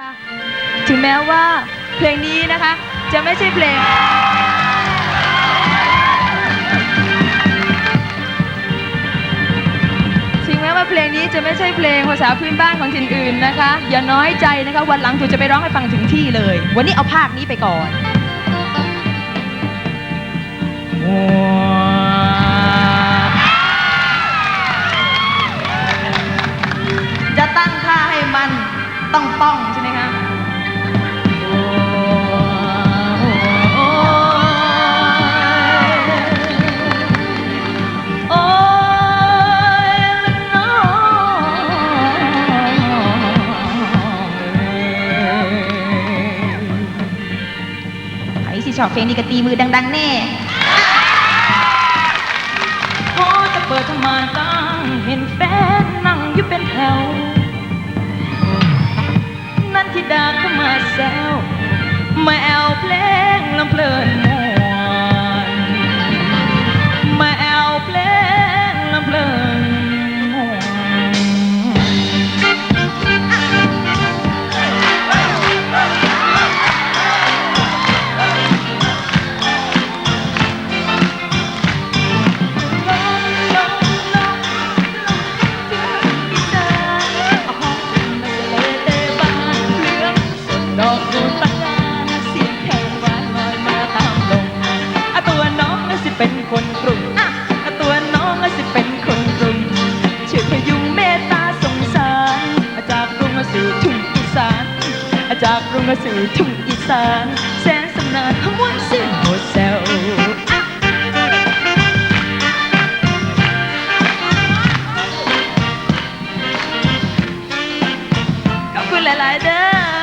นะคะถึงแม้ว่าเพลงนี้นะคะ จะไม่ใช่เพลง ถึงแม้ว่าเพลงนี้จะไม่ใช่เพลงภาษาพื้นบ้านของถิ่นอื่นนะคะ อย่าน้อยใจนะคะ วันหลังตูจะไปร้องให้ฟังถึงที่เลย วันนี้เอาภาคนี้ไปก่อน จะตั้งท่าให้มันต้องป้องใช่ไหม ใครสิชอบเพลงนี้ก็ตีมือดัง ๆ แน่พอจะเปิดทำมาตั้งเห็นแฟนนั่งอยู่เป็นแถว นั่นที่ดาเข้ามาแซวมาแอวเพลง จากกรุงสู่ทุ่งอีสานแสนสำนานขมวนเสียงโหดแซวอะขอบคุณหลาย ๆ เด้อ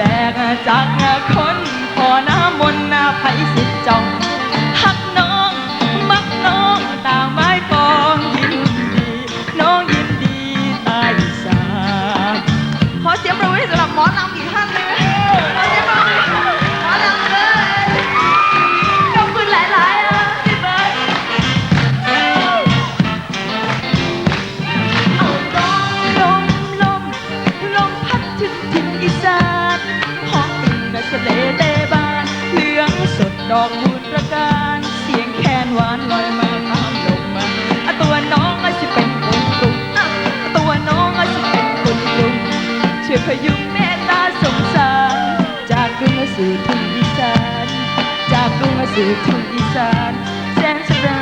ดงจากคน ดอกบูตระการเสียงแคนหวานลอยมาตามลมมาอะตัวน้องอาจจะเป็นคนกรุงอะตัวน้องอาจจะเป็นคนกรุงช่วยพยุงเมตตาสงสาร จากกรุงมาสู่ทุ่งอีสาน จากกรุงมาสู่ทุ่งอีสานแสนสำรา